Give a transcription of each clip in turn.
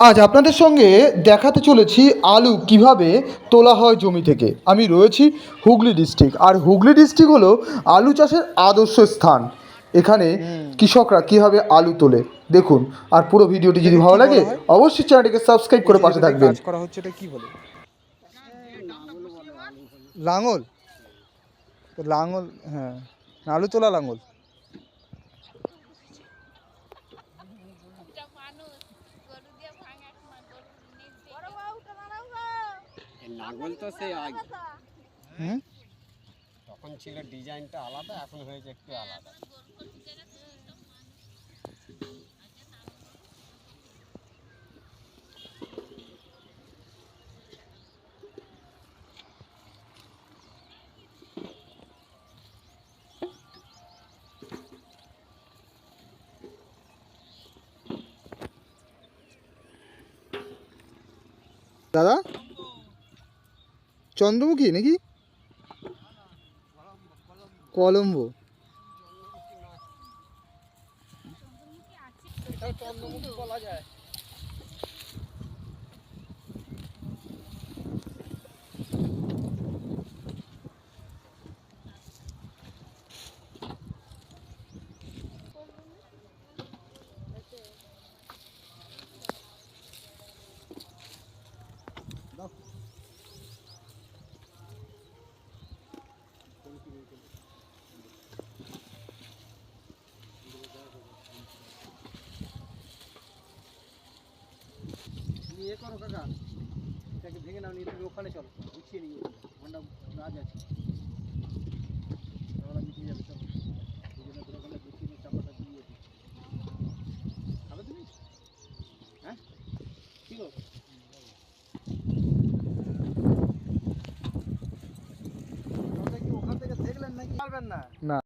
আজ আপনাদের সঙ্গে দেখাতে চলেছি আলু কীভাবে তোলা হয় জমি থেকে। আমি রয়েছি হুগলি ডিস্ট্রিক্ট আর হুগলি ডিস্ট্রিক্ট হলো আলু চাষের আদর্শ স্থান। এখানে কৃষকরা কীভাবে আলু তোলে দেখুন। আর পুরো ভিডিওটি যদি ভালো লাগে অবশ্যই চ্যানেলটিকে সাবস্ক্রাইব করে পাশে থাকবেন। করা হচ্ছে এটা কি বলে? লাঙল। লাঙল হ্যাঁ। আলু তোলা লাঙল। এই তো সেই আগে। হুম তখন ছিল ডিজাইনটা আলাদা এখন হয়েছে একটু আলাদা। দাদা? চন্দ্রমুখী নাকি কলম্বো নিয়ে করো কাকা। এটাকে ভেঙে নাও, নিয়ে তুমি ওখানে চলো। গুছিয়ে নিয়ে ঘণ্টা রাজ আছে। তাহলে মিটিয়ে যাবে চলো দুজনে করে ওখানে গুছিয়ে নিয়ে চাপাটা দিয়ে খাবে তুমি? হ্যাঁ? দেখলেন নাকি? পারবেন না? না।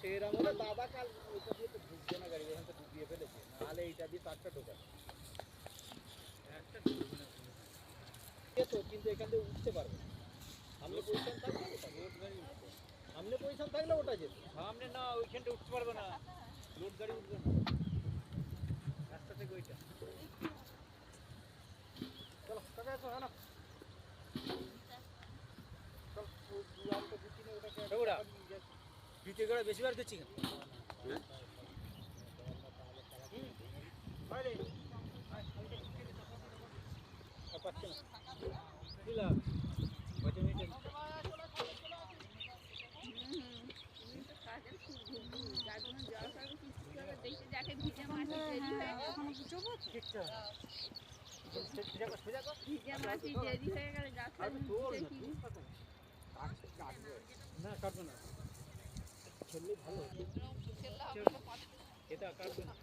ও সেই রকম দাদা কাল ওইটা দিয়ে তো ঢুকবে না গাড়ি এখান থেকে ঢুকিয়ে ফেলেছে। নাহলে এইটা দিয়ে ঢোকাবে একটা ঢুকবে। না তো কিন্তু এখান থেকে উঠতে পারবে না। সামনে পজিশন থাকলে রোড গাড়ি সামনে পজিশন থাকলে ওটা যেত সামনে না ওইখানটা উঠতে পারবে না। লোড গাড়ি উঠবে না। রাস্তা থেকে ওইটা। চলো কাকা আসো হ্যাঁ না চল ওটাকে দ্বিতীয় করে বেশি বার দিচ্ছি কেন হুম, বাইরে। আয়, ওইটা ঢুকিয়ে দে তো। আর পাচ্ছে না। দিলাম। কত মিনিটে? কাজের খুব যার জন্য জল খাবে কিছু করে দেখতে যাকে ভিজে মাটি দেরি হয়ে ঠিকঠাক। সোজা কর, সোজা কর। ভিজে মাটি দেরি হয়ে গেলে গাছ আর তো তোর না, কি তুই কাটো। কাটছে, কাটবে। না কাটবে না খেললে ভালো এটা গেলে